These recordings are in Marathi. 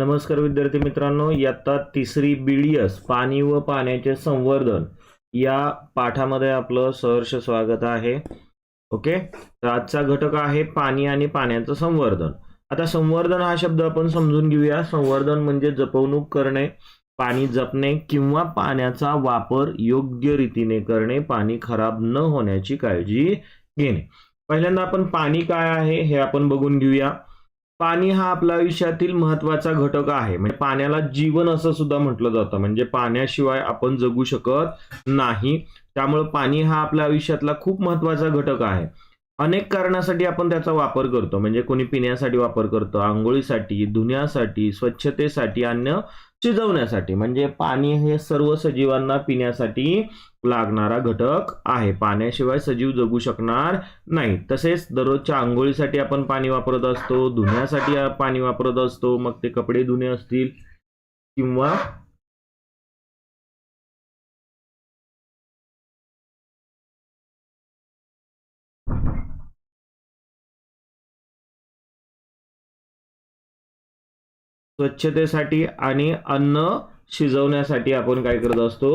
नमस्कार विद्यार्थी मित्रांनो इयत्ता तिसरी बीडीएस पाणी व पाण्याचे संवर्धन या पाठामध्ये आपलं सहर्ष स्वागत आहे. ओके तर आजचा घटक आहे पाणी आणि पाण्याचं संवर्धन. आता संवर्धन हा शब्द आपण समजून घेऊया. संवर्धन म्हणजे जपवणूक करणे पाणी जपणे किंवा पाण्याचा वापर योग्य रीतीने करणे पाणी खराब न होण्याची काळजी घेणे. पहिल्यांदा आपण पाणी काय आहे हे आपण बघून घेऊया. पाणी हा आपल्या आयुष्यातील महत्त्वाचा घटक आहे. म्हणजे पाण्याला जीवन असं सुद्धा म्हटलं जातं. म्हणजे पाण्याशिवाय आपण जगू शकत नाही. त्यामुळे पाणी हा आपल्या आयुष्यातला खूप महत्त्वाचा घटक आहे. अनेक कारणासाठी आपण त्याचा वापर करतो. म्हणजे कोणी पिण्यासाठी वापर करतो आंघोळीसाठी धुण्यासाठी स्वच्छतेसाठी अन्न शिजवण्यासाठी. म्हणजे पाणी हे सर्व सजीवांना पिण्यासाठी लागणारा घटक आहे. पाण्याशिवाय सजीव जगू शकणार नाही. तसेच दररोजच्या आंघोळीसाठी आपण पाणी वापरत असतो धुण्यासाठी पाणी वापरत असतो मग ते कपडे धुणे असतील किंवा स्वच्छतेसाठी आणि अन्न शिजवण्यासाठी आपण काय करत असतो?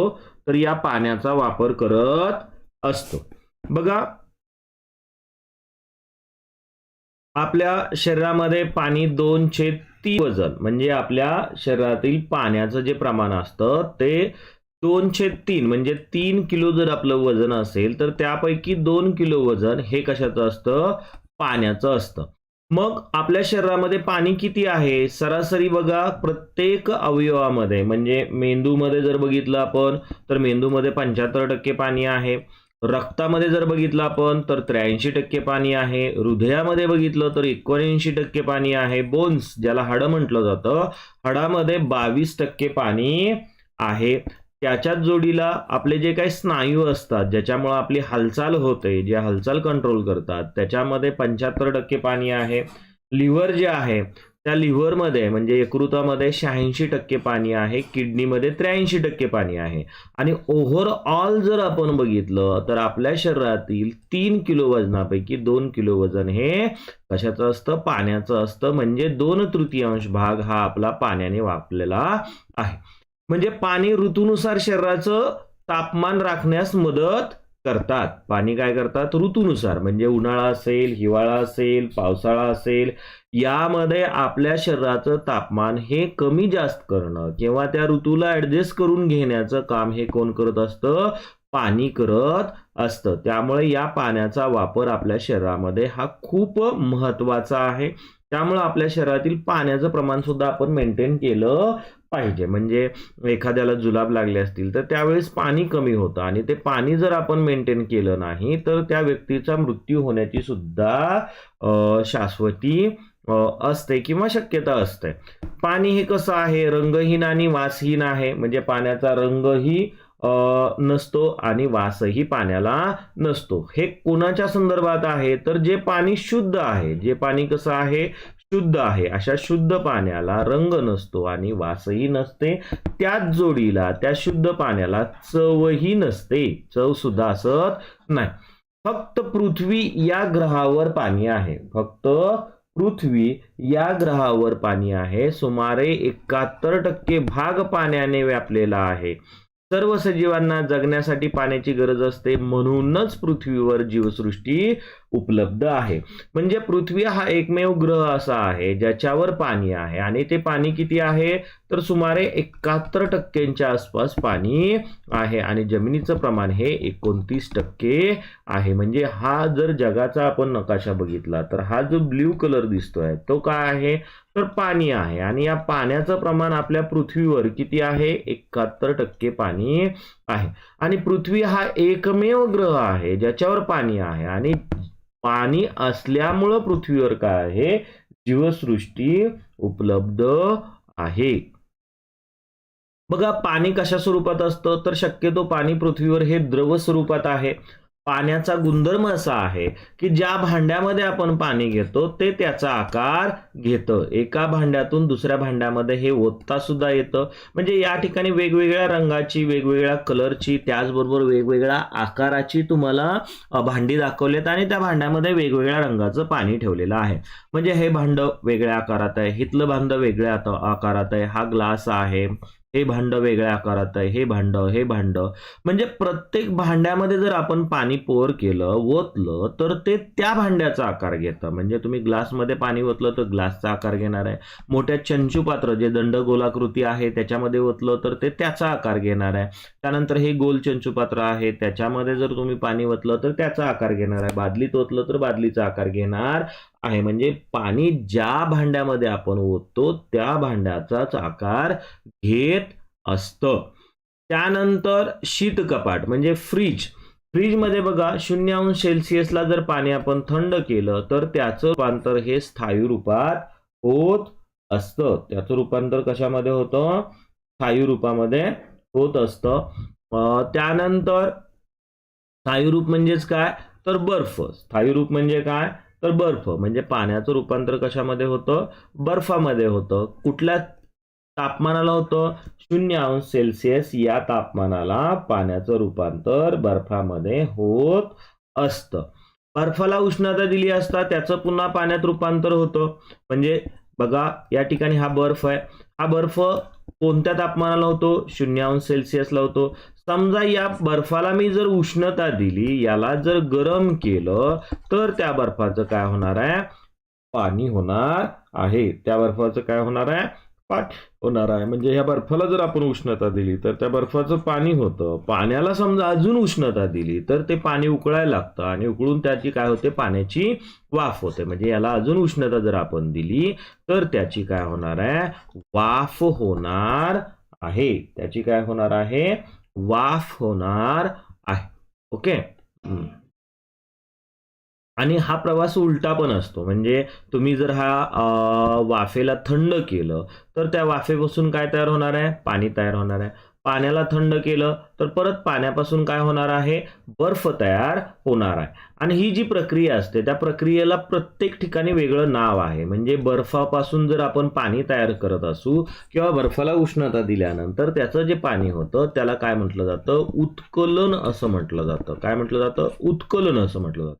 तर या पाण्याचा वापर करत असतो. बघा आपल्या शरीरामध्ये पाणी दोन छेद तीन वजन म्हणजे आपल्या शरीरातील पाण्याचं जे प्रमाण असतं ते दोन छेद तीन म्हणजे तीन किलो जर आपलं वजन असेल तर त्यापैकी दोन किलो वजन हे कशाचं असतं? पाण्याचं असतं. मग आपल्या शरीरामध्ये पाणी किती आहे? सरासरी बघा प्रत्येक अवयवामध्ये. म्हणजे मेंदूमध्ये जर बघितलं आपण तर मेंदूमध्ये पंच्याहत्तर टक्के पाणी आहे. रक्तामध्ये जर बघितलं आपण तर त्र्याऐंशी टक्के पाणी आहे. हृदयामध्ये बघितलं तर एकोणऐंशी टक्के पाणी आहे. बोन्स ज्याला हाडं म्हटलं जातं हाडामध्ये बावीस टक्के पाणी आहे. त्याच्याच जोडीला आपले जे काही स्नायू असतात ज्याच्यामुळे आपली हालचाल होते जे हालचाल कंट्रोल करतात त्याच्यामध्ये पंच्याहत्तर टक्के पाणी आहे. लिव्हर जे आहे त्या लिव्हरमध्ये म्हणजे यकृतामध्ये शहाऐंशी टक्के पाणी आहे किडनीमध्ये त्र्याऐंशी टक्के पाणी आहे. आणि ओव्हरऑल जर आपण बघितलं तर आपल्या शरीरातील तीन किलो वजनापैकी दोन किलो वजन हे कशाचं असतं? पाण्याचं असतं. म्हणजे दोन तृतीयांश भाग हा आपला पाण्याने वापलेला आहे. म्हणजे पाणी ऋतूनुसार शरीराचं तापमान राखण्यास मदत करतात. पाणी काय करतात? ऋतूनुसार. म्हणजे उन्हाळा असेल हिवाळा असेल पावसाळा असेल यामध्ये आपल्या शरीराचं तापमान हे कमी जास्त करणं किंवा त्या ऋतूला ऍडजस्ट करून घेण्याचं काम हे कोण करत असतं? पाणी करत असतं. त्यामुळे या पाण्याचा वापर आपल्या शरीरामध्ये हा खूप महत्त्वाचा आहे. त्यामुळे आपल्या शरीरातील पाण्याचं प्रमाण सुद्धा आपण मेंटेन केलं पाहिजे. म्हणजे एखाद्याला जुलाब लागले असतील तर त्यावेळेस पाणी कमी होतं आणि ते पाणी जर आपण मेंटेन केलं नाही तर त्या व्यक्तीचा मृत्यू होण्याची सुद्धा शाश्वती असते किंवा शक्यता असते. पाणी हे कसं आहे? रंगहीन आणि वासहीन आहे. म्हणजे पाण्याचा रंगही नसतो आणि वासही पाण्याला नसतो. हे कोणाच्या संदर्भात आहे? तर जे पाणी शुद्ध आहे. जे पाणी कसं आहे? शुद्ध आहे. अशा शुद्ध पाण्याला रंग नसतो आणि वासही नसते. त्याच जोडीला त्या शुद्ध पाण्याला चवही नसते. चव सुद्धा असत नाही. फक्त पृथ्वी या ग्रहावर पाणी आहे. फक्त पृथ्वी या ग्रहावर पाणी आहे. सुमारे एकाहत्तर टक्के भाग पाण्याने व्यापलेला आहे. सर्व सजीवांना जगण्यासाठी पाण्याची गरज असते म्हणूनच पृथ्वीवर जीवसृष्टी उपलब्ध आहे. म्हणजे पृथ्वी हा एकमेव ग्रह असा आहे ज्याच्यावर पाणी आहे. आणि ते पाणी किती आहे? तर सुमारे एकाहत्तर टक्क्यांच्या आसपास पाणी आहे. आणि जमिनीचं प्रमाण हे एकोणतीस टक्के आहे. म्हणजे हा जर जगाचा आपण नकाशा बघितला तर हा जो ब्ल्यू कलर दिसतोय तो काय आहे? तर पाणी आहे. आणि या पाण्याचं प्रमाण आपल्या पृथ्वीवर किती आहे? एकाहत्तर टक्के पाणी आहे. आणि पृथ्वी हा एकमेव ग्रह आहे ज्याच्यावर पाणी आहे. आणि पाणी असल्यामुळं पृथ्वीवर काय आहे? जीवसृष्टी उपलब्ध आहे. बघा पाणी कशा स्वरूपात असतं? तर शक्यतो पाणी पृथ्वीवर हे द्रव स्वरूपात आहे. पाण्याचा गुणधर्म असा आहे की ज्या भांड्यामध्ये आपण पाणी घेतो ते त्याचा आकार घेतं. एका भांड्यातून दुसऱ्या भांड्यामध्ये हे ओतता सुद्धा येतं. म्हणजे या ठिकाणी वेगवेगळ्या रंगाची वेगवेगळ्या कलरची त्याचबरोबर वेगवेगळ्या आकाराची तुम्हाला भांडी दाखवलेत आणि त्या भांड्यामध्ये वेगवेगळ्या रंगाचं पाणी ठेवलेलं आहे. म्हणजे हे भांड वेगळ्या आकारात आहे हितलं भांड वेगळ्या आकारात आहे. हा ग्लास आहे हे भांड वेगळ्या आकारात आहे हे भांड हे भांड. म्हणजे प्रत्येक भांड्यामध्ये जर आपण पाणी पोर केलं ओतलं तर ते त्या भांड्याचा आकार घेतं. म्हणजे तुम्ही ग्लासमध्ये पाणी ओतलं तर ग्लासचा आकार घेणार आहे. मोठ्या चंचू पात्र जे दंडगोलाकृती आहे त्याच्यामध्ये ओतलं तर ते त्याचा आकार घेणार आहे. त्यानंतर हे गोल चंचू पात्र आहे त्याच्यामध्ये जर तुम्ही पाणी ओतलं तर त्याचा आकार घेणार आहे. बादलीत ओतलं तर बादलीचा आकार घेणार आहे. म्हणजे पाणी ज्या भांड्यामध्ये आपण ओततो त्या भांड्याचाच आकार घेत असतं. त्यानंतर शीत कपाट म्हणजे फ्रीज. फ्रीजमध्ये बघा शून्य अंश सेल्सिअसला जर पाणी आपण थंड केलं तर त्याचं रूपांतर हे स्थायू रूपात होत असतं. त्याचं रूपांतर कशामध्ये होतं? स्थायू रूपामध्ये होत असतं. त्यानंतर स्थायू रूप म्हणजेच काय? तर बर्फ. स्थायू रूप म्हणजे काय? तर बर्फ म्हणजे पाण्याचं रूपांतर कशामध्ये होतं? बर्फामध्ये होतं. कुठल्या तापमानाला होतं? शून्य अंश सेल्सिअस या तापमानाला पाण्याचं रूपांतर बर्फामध्ये होत असतं. बर्फाला उष्णता दिली असता त्याचं पुन्हा पाण्यात रूपांतर होतं. म्हणजे बघा या ठिकाणी हा बर्फ आहे. हा बर्फ कोणत्या तापमानाला होतो शून्य अंश सेल्सिअसला होतो समजा या बर्फाला मी जर उष्णता दिली याला जर गरम केलं तर त्या बर्फाचं काय होणार आहे? पाणी होणार आहे. त्या बर्फाचं काय होणार आहे? पाठ होणार आहे. म्हणजे ह्या बर्फाला जर आपण उष्णता दिली तर त्या बर्फाचं पाणी होतं. पाण्याला समजा अजून उष्णता दिली तर ते पाणी उकळायला लागतं आणि उकळून त्याची काय होते? पाण्याची वाफ होते. म्हणजे याला अजून उष्णता जर आपण दिली तर त्याची काय होणार आहे? वाफ होणार आहे. त्याची काय होणार आहे? वाफ होणार आहे. ओके? आणि हा प्रवास उलटा पण असतो. म्हणजे तुम्ही जर हा वाफेला थंड केलं तर त्या वाफेपासून काय तयार होणार आहे? पाणी तयार होणार आहे. पाण्याला थंड केलं तर परत पाण्यापासून काय होणार आहे? बर्फ तयार होणार आहे. आणि ही जी प्रक्रिया असते त्या प्रक्रियेला प्रत्येक ठिकाणी वेगळं नाव आहे. म्हणजे बर्फापासून जर आपण पाणी तयार करत असू किंवा बर्फाला उष्णता दिल्यानंतर त्याचं जे पाणी होतं त्याला काय म्हटलं जातं? उत्कलन असं म्हटलं जातं. काय म्हटलं जातं? उत्कलन असं म्हटलं जातं.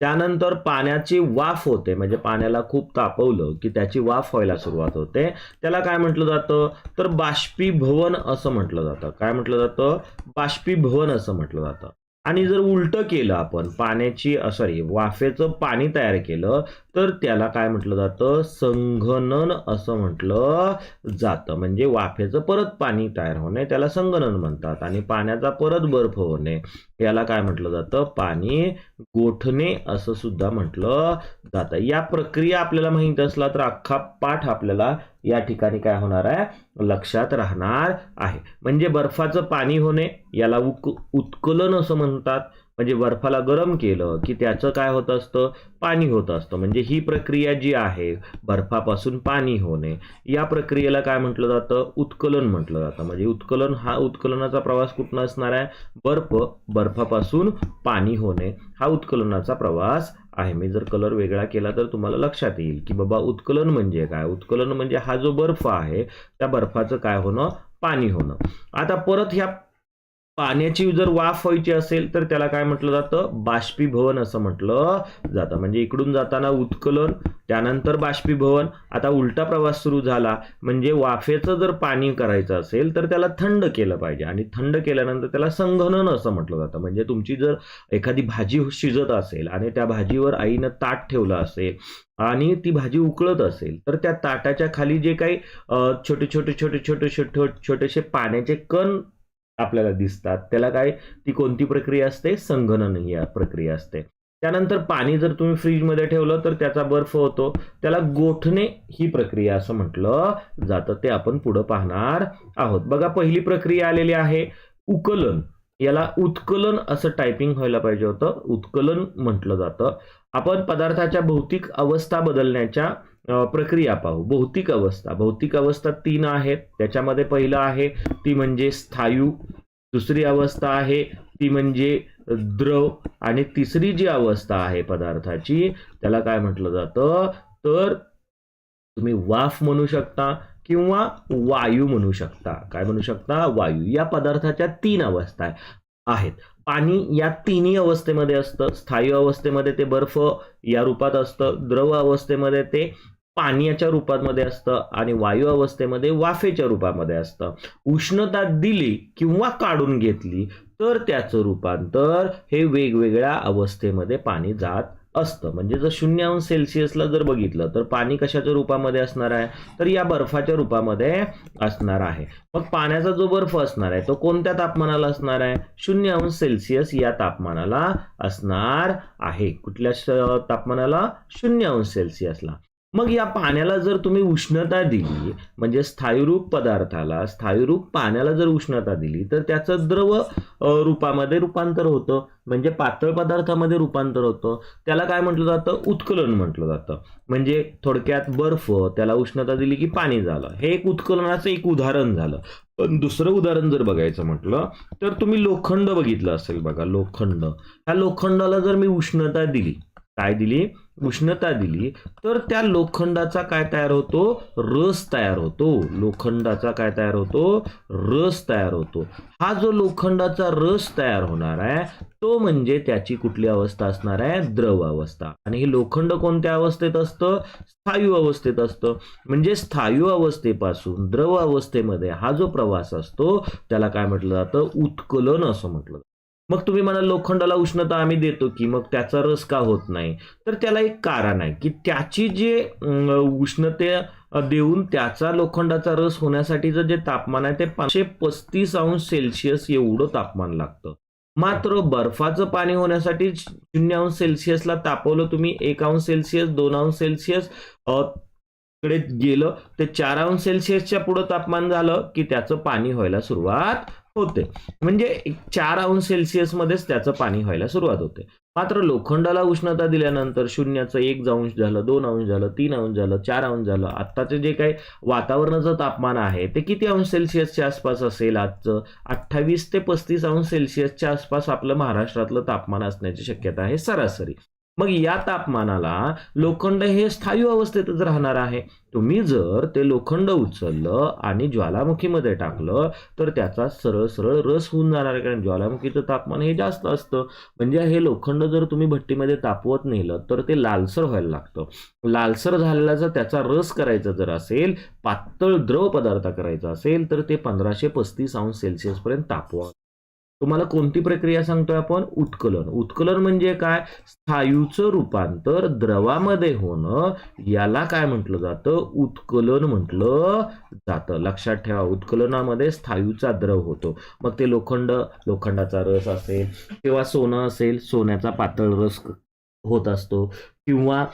त्यानंतर पाण्याची वाफ होते म्हणजे पाण्याला खूप तापवलं की त्याची वाफ व्हायला सुरुवात होते. त्याला काय म्हटलं जातं? तर बाष्पीभवन असं म्हटलं जातं. काय म्हटलं जातं? बाष्पीभवन असं म्हटलं जातं. आणि जर उलटं केलं आपण पाण्याची सॉरी वाफेचं पाणी तयार केलं तर त्याला काय म्हटलं जातं? संघनन असं म्हटलं जातं. म्हणजे वाफेचं परत पाणी तयार होणे त्याला संगणन म्हणतात. आणि पाण्याचा परत बर्फ होणे याला काय म्हटलं जातं? पाणी गोठणे असं सुद्धा म्हटलं जातं. या प्रक्रिया आपल्याला माहीत असला तर अख्खा पाठ आपल्याला या ठिकाणी काय होणार आहे? लक्षात राहणार आहे. म्हणजे बर्फाचं पाणी होणे याला उक उत्कलन असं म्हणतात. म्हणजे बर्फाला गरम केलं की त्याचं काय होत असतं? पाणी होत असतं. म्हणजे ही प्रक्रिया जी आहे बर्फापासून पाणी होणे या प्रक्रियेला काय म्हटलं जातं? उत्कलन म्हटलं जातं. म्हणजे उत्कलन हा उत्कलनाचा प्रवास कुठनं असणार आहे? बर्फ बर्फापासून पाणी होणे हा उत्कलनाचा प्रवास आहे. मी जर कलर वेगळा केला तर तुम्हाला लक्षात येईल की बाबा उत्कलन म्हणजे काय? उत्कलन म्हणजे हा जो बर्फ आहे त्या बर्फाचं काय होणं? पाणी होणं. आता परत ह्या पाण्याची जर वाफ व्हायची असेल तर त्याला काय म्हटलं जातं? बाष्पीभवन असं म्हटलं जातं. म्हणजे इकडून जाताना उत्कलन त्यानंतर बाष्पीभवन. आता उलटा प्रवास सुरू झाला. म्हणजे वाफेचं जर पाणी करायचं असेल तर त्याला थंड केलं पाहिजे. आणि थंड केल्यानंतर त्याला संघनन असं म्हटलं जातं. म्हणजे तुमची जर एखादी भाजी शिजत असेल आणि त्या भाजीवर आईनं ताट ठेवलं असेल आणि ती भाजी उकळत असेल तर त्या ताटाच्या खाली जे काही छोटे छोटे छोटे छोटे छोटे छोटेसे पाण्याचे कण आपल्याला दिसतात. त्याला काय? ती कोणती प्रक्रिया असते? संगणन ही प्रक्रिया असते. त्यानंतर पाणी जर तुम्ही फ्रीजमध्ये ठेवलं तर त्याचा बर्फ होतो. त्याला गोठणे ही प्रक्रिया असं म्हटलं जातं. ते आपण पुढं पाहणार आहोत. बघा पहिली प्रक्रिया आलेली आहे. उकलन. याला उत्कलन असं टायपिंग व्हायला पाहिजे होतं. उत्कलन म्हटलं जातं. आपण पदार्थाच्या भौतिक अवस्था बदलण्याच्या प्रक्रिया पाहू. भौतिक अवस्था. भौतिक अवस्था तीन आहेत त्याच्यामध्ये पहिलं आहे ती म्हणजे स्थायू. दुसरी अवस्था आहे ती म्हणजे द्रव. आणि तिसरी जी अवस्था आहे पदार्थाची त्याला काय म्हटलं जातं? तर तुम्ही वाफ म्हणू शकता किंवा वायू म्हणू शकता. काय म्हणू शकता? वायू. या पदार्थाच्या तीन अवस्था आहेत. पाणी या तिन्ही अवस्थेमध्ये असतं. स्थायू अवस्थेमध्ये ते बर्फ या रूपात असतं. द्रव अवस्थेमध्ये ते पाण्याच्या रूपामध्ये असतं आणि वायू अवस्थेमध्ये वाफेच्या रूपामध्ये असतं. उष्णता दिली किंवा काढून घेतली तर त्याचं रूपांतर हे वेगवेगळ्या अवस्थेमध्ये पाणी जात असतं. म्हणजे जर शून्य अंश सेल्सिअसला जर बघितलं तर पाणी कशाच्या रूपामध्ये असणार आहे? तर या बर्फाच्या रूपामध्ये असणार आहे. मग पाण्याचा जो बर्फ असणार आहे तो कोणत्या तापमानाला असणार आहे? शून्य अंश सेल्सिअस या तापमानाला असणार आहे. कुठल्या तापमानाला? शून्य अंश सेल्सिअसला. मग या पाण्याला जर तुम्ही उष्णता दिली म्हणजे स्थायीरूप पदार्थाला स्थायीरूप पाण्याला जर उष्णता दिली तर त्याचं द्रव रूपामध्ये रूपांतर होतं. म्हणजे पातळ पदार्थामध्ये रूपांतर होतं. त्याला काय म्हटलं जातं? उत्कलन म्हटलं जातं. म्हणजे थोडक्यात बर्फ त्याला उष्णता दिली की पाणी झालं. हे एक उत्कलनाचं एक उदाहरण झालं. पण दुसरं उदाहरण जर बघायचं म्हटलं तर तुम्ही लोखंड बघितलं असेल बघा लोखंड. ह्या लोखंडाला जर मी उष्णता दिली काय दिली? उष्णता दिली. तर त्या लोखंडाचा काय तयार होतो? रस तयार होतो. लोखंडाचा काय तयार होतो? रस तयार होतो. हा जो लोखंडाचा रस तयार होणार आहे तो म्हणजे त्याची कुठली अवस्था असणार आहे? द्रव अवस्था. आणि हे लोखंड कोणत्या अवस्थेत असतं? स्थायू अवस्थेत असतं. म्हणजे स्थायू अवस्थेपासून द्रव अवस्थेमध्ये हा जो प्रवास असतो त्याला काय म्हटलं जातं? उत्कलन असं म्हटलं जातं. मग तुम्ही म्हणाल लोखंडाला उष्णता आम्ही देतो की मग त्याचा रस का होत नाही? तर त्याला एक कारण आहे की त्याची जे उष्णते देऊन त्याचा लोखंडाचा रस होण्यासाठीचं जे तापमान आहे ते पाचशे पस्तीस अंश सेल्सिअस एवढं तापमान लागतं. मात्र बर्फाचं पाणी होण्यासाठी शून्य अंश सेल्सिअसला तापवलं तुम्ही एक अंश सेल्सिअस दोन अंश सेल्सिअसकडे गेलं ते चार अंश सेल्सिअसच्या पुढं तापमान झालं की त्याचं पाणी व्हायला सुरुवात होते. म्हणजे चार अंश सेल्सिअसमध्येच त्याचं पाणी व्हायला सुरुवात होते. मात्र लोखंडाला उष्णता दिल्यानंतर शून्याचं एक अंश झालं दोन अंश झालं तीन अंश झालं चार अंश झालं. आत्ताचे जे काही वातावरणाचं तापमान आहे ते किती अंश सेल्सिअसच्या आसपास असेल आजचं? अठ्ठावीस ते पस्तीस अंश सेल्सिअसच्या आसपास आपलं महाराष्ट्रातलं तापमान असण्याची शक्यता आहे सरासरी. मग या तापमानाला लोखंड हे स्थायू अवस्थेतच राहणार आहे. तुम्ही जर ते लोखंड उचललं आणि ज्वालामुखीमध्ये टाकलं तर त्याचा सरळ सरळ रस होऊन जाणार आहे. कारण ज्वालामुखीचं तापमान हे जास्त असतं. म्हणजे हे लोखंड जर तुम्ही भट्टीमध्ये तापवत नेलं तर ते लालसर व्हायला लागतं. लालसर झालेला जर त्याचा रस करायचा जर असेल पातळ द्रव पदार्थ करायचा असेल तर ते पंधराशे पस्तीस अंश सेल्सिअसपर्यंत तापवा. तुम्हाला कोणती प्रक्रिया सांगतोय आपण? उत्कलन. उत्कलन म्हणजे काय? स्थायूचं रूपांतर द्रवामध्ये होणं याला काय म्हटलं जातं? उत्कलन म्हटलं जातं. लक्षात ठेवा उत्कलनामध्ये स्थायूचा द्रव होतो. मग ते लोखंड लोखंडाचा रस असेल किंवा सोनं असेल सोन्याचा पातळ रस होत असतो. किंवा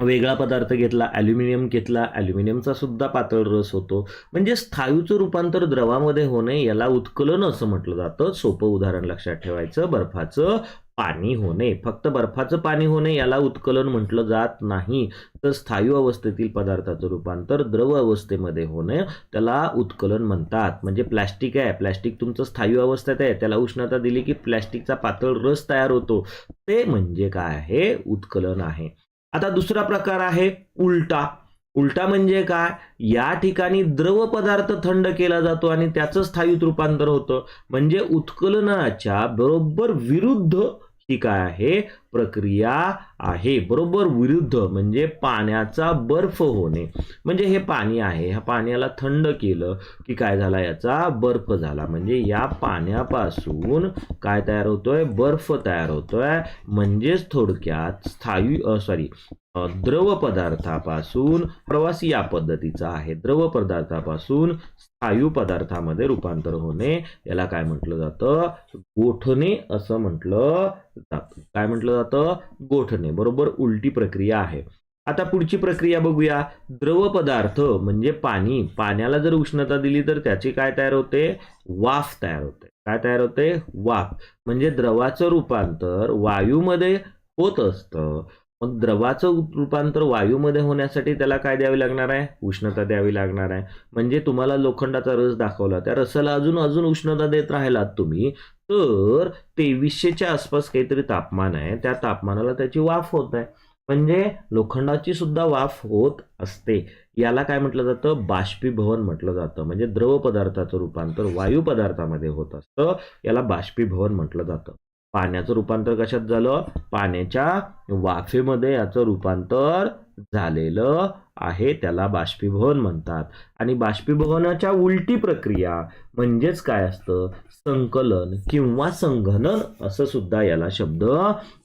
वेगळा पदार्थ घेतला ॲल्युमिनियम घेतला ॲल्युमिनियमचा सुद्धा पातळ रस होतो. म्हणजे स्थायूचं रूपांतर द्रवामध्ये होणे याला उत्कलन असं म्हटलं जातं. सोपं उदाहरण लक्षात ठेवायचं. बर्फाचं पाणी होणे. फक्त बर्फाचं पाणी होणे याला उत्कलन म्हटलं जात नाही. तर स्थायू अवस्थेतील पदार्थाचं रूपांतर द्रव अवस्थेमध्ये होणे त्याला उत्कलन म्हणतात. म्हणजे प्लॅस्टिक आहे. प्लॅस्टिक तुमचं स्थायू अवस्थेत आहे. त्याला उष्णता दिली की प्लॅस्टिकचा पातळ रस तयार होतो. ते म्हणजे काय आहे? उत्कलन आहे. आता दुसरा प्रकार आहे उलटा. उलटा म्हणजे काय? या ठिकाणी द्रव पदार्थ थंड केला जातो आणि त्याचं स्थायूत रूपांतर होतं. म्हणजे उत्कलनाच्या बरोबर विरुद्ध ही काय आहे प्रक्रिया आहे. बरोबर विरुद्ध म्हणजे पाण्याचा बर्फ होणे. म्हणजे हे पाणी आहे. ह्या पाण्याला थंड केलं की काय झाला याचा? बर्फ झाला. म्हणजे या पाण्यापासून काय तयार होतोय? बर्फ तयार होतोय. म्हणजेच थोडक्यात स्थायू सॉरी द्रव पदार्थापासून प्रवास या पद्धतीचा आहे. द्रव पदार्थापासून स्थायू पदार्थामध्ये रूपांतर होणे याला काय म्हटलं जातं? गोठणे असं म्हटलं जातं. काय म्हटलं जातं? गोठणे. बरोबर उलटी प्रक्रिया आहे. आता पुढची प्रक्रिया बघूया. द्रव पदार्थ म्हणजे पाणी. पाण्याला जर उष्णता दिली तर त्याची काय तयार होते? वाफ तयार होते. काय तयार होते? वाफ. म्हणजे द्रवाचं रूपांतर वायूमध्ये होत असतं. मग द्रवाचं रूपांतर वायूमध्ये होण्यासाठी त्याला काय द्यावी लागणार आहे? उष्णता द्यावी लागणार आहे. म्हणजे तुम्हाला लोखंडाचा रस दाखवला. त्या रसाला अजून अजून उष्णता देत राहिलात तुम्ही तर तेवीसशेच्या आसपास काहीतरी तापमान आहे. त्या तापमानाला त्याची वाफ होत आहे. म्हणजे लोखंडाची सुद्धा वाफ होत असते. याला काय म्हटलं जातं? बाष्पीभवन म्हटलं जातं. म्हणजे द्रव पदार्थाचं रूपांतर वायू पदार्थामध्ये होत असतं. याला बाष्पीभवन म्हटलं जातं. पाण्याचं रूपांतर कशात झालं? पाण्याच्या वाफेमध्ये याचं रूपांतर झालेलं आहे त्याला बाष्पीभवन म्हणतात. आणि बाष्पीभवनाच्या उलटी प्रक्रिया म्हणजेच काय असतं? संकलन किंवा संघनन असं सुद्धा याला शब्द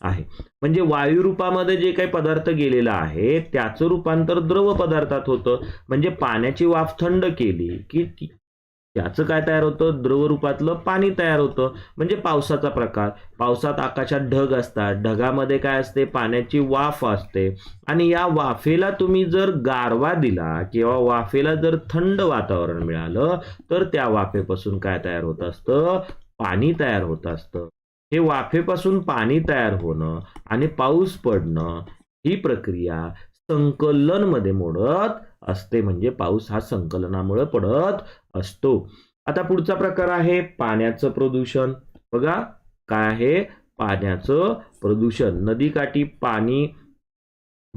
आहे. म्हणजे वायुरूपामध्ये जे काही पदार्थ गेलेला आहे त्याचं रूपांतर द्रव पदार्थात होतं. म्हणजे पाण्याची वाफ थंड केली की याचं काय तयार होतं? द्रवरूपातलं पाणी तयार होतं. म्हणजे पावसाचा प्रकार. पावसात आकाशात ढग असतात. ढगामध्ये काय असते? पाण्याची वाफ असते. आणि या वाफेला तुम्ही जर गारवा दिला किंवा वाफेला जर थंड वातावरण मिळालं तर त्या वाफेपासून काय तयार होत असतं? पाणी तयार होत असतं. हे वाफेपासून पाणी तयार होणं आणि पाऊस पडणं ही प्रक्रिया संकलनमध्ये मोडत असते. म्हणजे पाऊस हा संकलनामुळे पडत असतो. आता पुढचा प्रकार आहे पाण्याचं प्रदूषण. बघा काय आहे? पाण्याचं प्रदूषण. नदीकाठी पाणी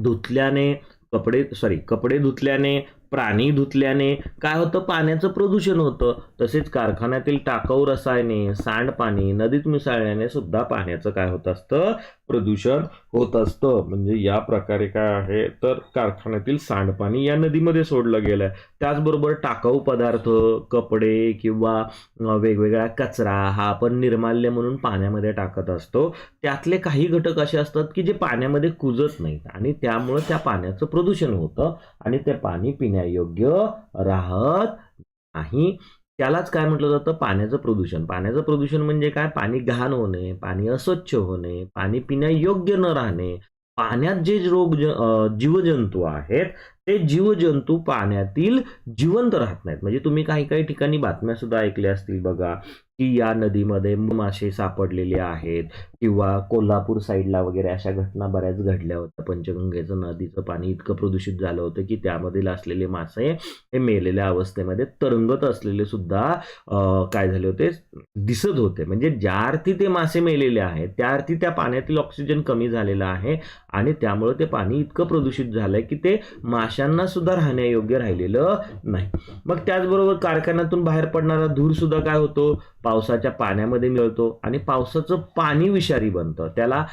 धुतल्याने कपडे सॉरी कपडे धुतल्याने प्राणी धुतल्याने काय होतं? पाण्याचं प्रदूषण होतं. तसेच कारखान्यातील टाकाऊ रसायने सांडपाणी नदीत मिसळल्याने सुद्धा पाण्याचं काय होत असतं? प्रदूषण होत असतं. म्हणजे या प्रकारे काय आहे? तर कारखान्यातील सांडपाणी या नदीमध्ये सोडलं गेलंय. त्याचबरोबर टाकाऊ पदार्थ कपडे किंवा वेगवेगळा कचरा हा आपण निर्माल्य म्हणून पाण्यामध्ये टाकत असतो. त्यातले काही घटक असे असतात की जे पाण्यामध्ये कुजत नाहीत आणि त्यामुळे त्या पाण्याचं प्रदूषण होतं. आणि ते पाणी पिण्यायोग्य राहत नाही. त्यालाच काय म्हटलं जातं? पाण्याचं प्रदूषण. पाण्याचं प्रदूषण म्हणजे काय? पाणी घाण होणे पाणी अस्वच्छ होणे पाणी पिण्यायोग्य न राहणे. पाण्यात जे रोग जीवजंतू आहेत ते जीवजंतू पाण्यातील जिवंत राहत नाहीत. म्हणजे तुम्ही काही काही ठिकाणी बातम्या सुद्धा ऐकल्या असतील बघा की या नदीमध्ये मासे सापडलेले आहेत किंवा कोल्हापूर साईडला वगैरे अशा घटना बऱ्याच घडल्या होत्या. पंचगंगेचं नदीचं पाणी इतकं प्रदूषित झालं होतं की त्यामधील असलेले मासे हे मेलेल्या अवस्थेमध्ये तरंगत असलेले सुद्धा काय झाले होते? दिसत होते. म्हणजे ज्या अर्थी ते मासे मेलेले आहेत त्या अर्थी त्या पाण्यातील ऑक्सिजन कमी झालेला आहे आणि त्यामुळे ते पाणी इतकं प्रदूषित झालंय की ते मासे माशांना सुद्धा राहण्यायोग्य राहिलेलं नाही. मग त्याचबरोबर कारखान्यातून बाहेर पडणारा धूर सुद्धा काय होतो? पावसाच्या पाण्यामध्ये मिळतो आणि पावसाचं पाणी विषारी बनतं. त्याला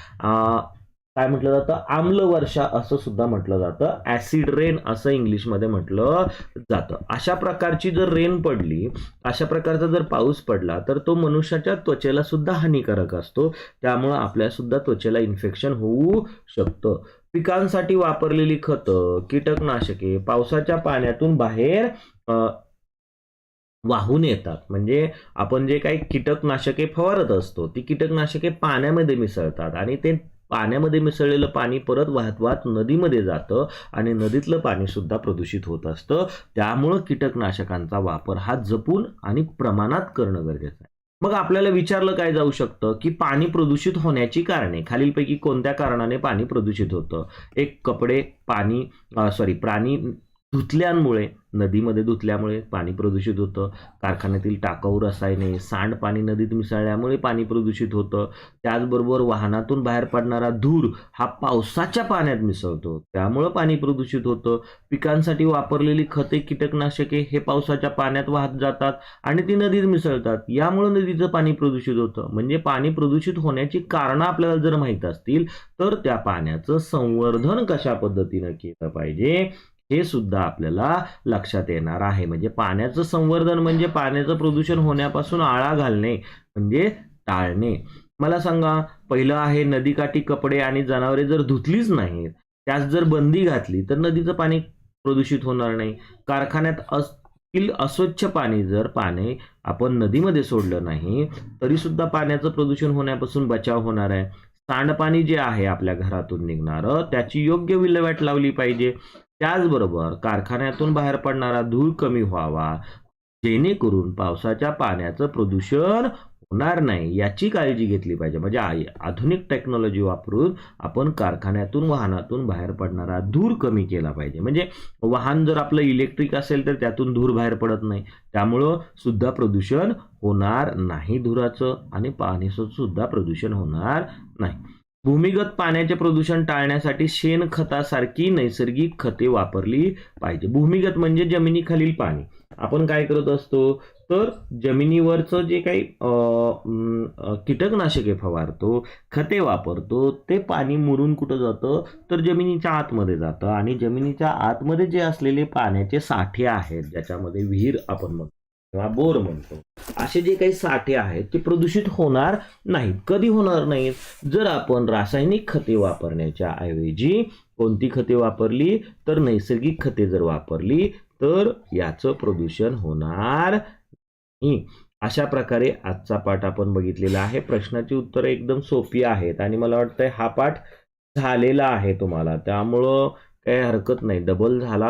काय म्हटलं जातं? आम्ल वर्षा असं सुद्धा म्हटलं जातं. ऍसिड रेन असं इंग्लिशमध्ये म्हटलं जातं. अशा प्रकारची जर रेन पडली अशा प्रकारचा जर पाऊस पडला तर तो मनुष्याच्या त्वचेला सुद्धा हानिकारक असतो. त्यामुळं आपल्या सुद्धा त्वचेला इन्फेक्शन होऊ शकतं. पिकांसाठी वापरलेली खतं कीटकनाशके पावसाच्या पाण्यातून बाहेर वाहून येतात. म्हणजे आपण जे काही कीटकनाशके फवारत असतो ती कीटकनाशके पाण्यामध्ये मिसळतात आणि ते पाण्यामध्ये मिसळलेलं पाणी परत वाहत वाहत नदीमध्ये जातं आणि नदीतलं पाणी सुद्धा प्रदूषित होत असतं. त्यामुळं कीटकनाशकांचा वापर हा जपून आणि प्रमाणात करणं गरजेचं आहे. मग आपल्याला विचारलं काय जाऊ शकतं? की पाणी प्रदूषित होण्याची कारणे. खालीलपैकी कोणत्या कारणाने पाणी प्रदूषित होतं? एक कपडे पाणी सॉरी प्राणी धुतल्यांमुळे नदीमध्ये धुतल्यामुळे पाणी प्रदूषित होतं. कारखान्यातील टाकाऊ रसायने सांडपाणी नदीत मिसळल्यामुळे पाणी प्रदूषित होतं. त्याचबरोबर वाहनातून बाहेर पडणारा धूर हा पावसाच्या पाण्यात मिसळतो. त्यामुळं पाणी प्रदूषित होतं. पिकांसाठी वापरलेली खते कीटकनाशके हे पावसाच्या पाण्यात वाहत जातात आणि ती नदीत मिसळतात. यामुळं नदीचं पाणी प्रदूषित होतं. म्हणजे पाणी प्रदूषित होण्याची कारणं आपल्याला जर माहीत असतील तर त्या पाण्याचं संवर्धन कशा पद्धतीनं केलं पाहिजे? हे सुद्धा आपल्याला लक्षात येणार आहे. म्हणजे पाण्याचं संवर्धन म्हणजे पाण्याचं प्रदूषण होण्यापासून आळा घालणे म्हणजे टाळणे. मला सांगा पहिलं आहे नदीकाठी कपडे आणि जनावरे जर धुतलीच नाहीत त्यास जर बंदी घातली तर नदीचं पाणी प्रदूषित होणार नाही. कारखान्यात असतील अस्वच्छ पाणी जर पाणी आपण नदीमध्ये सोडलं नाही तरी सुद्धा पाण्याचं प्रदूषण होण्यापासून बचाव होणार आहे. सांडपाणी जे आहे आपल्या घरातून निघणारं त्याची योग्य विल्हेवाट लावली पाहिजे. त्याचबरोबर कारखान्यातून बाहेर पडणारा धूळ कमी व्हावा जेणेकरून पावसाच्या पाण्याचं प्रदूषण होणार नाही याची काळजी घेतली पाहिजे. म्हणजे आधुनिक टेक्नॉलॉजी वापरून आपण कारखान्यातून वाहनातून बाहेर पडणारा धूर कमी केला पाहिजे. म्हणजे वाहन जर आपलं इलेक्ट्रिक असेल तर त्यातून धूर बाहेर पडत नाही. त्यामुळं सुद्धा प्रदूषण होणार नाही धुराचं आणि पाण्याचं सुद्धा प्रदूषण होणार नाही. भूमिगत पाण्याचे प्रदूषण टाळण्यासाठी शेणखतासारखी नैसर्गिक खते वापरली पाहिजे. भूमिगत म्हणजे जमिनीखालील पाणी. आपण काय करत असतो? तर जमिनीवरचं जे काही कीटकनाशके फवारतो खते वापरतो ते पाणी मुरून कुठं जातं? तर जमिनीच्या आतमध्ये जातं. आणि जमिनीच्या आतमध्ये जे असलेले पाण्याचे साठे आहेत ज्याच्यामध्ये विहीर आपण म्हणतो. किंवा बोर म्हणतो. असे जे काही साठे आहेत ते प्रदूषित होणार नाहीत. कधी होणार नाहीत? जर आपण रासायनिक खते वापरण्याच्या ऐवजी कोणती खते वापरली तर नैसर्गिक खते जर वापरली तर याचं प्रदूषण होणार नाही. अशा प्रकारे आजचा पाठ आपण बघितलेला आहे. प्रश्नाची उत्तरं एकदम सोपी आहेत आणि मला वाटतंय हा पाठ झालेला आहे तुम्हाला. त्यामुळं काही हरकत नाही. डबल झाला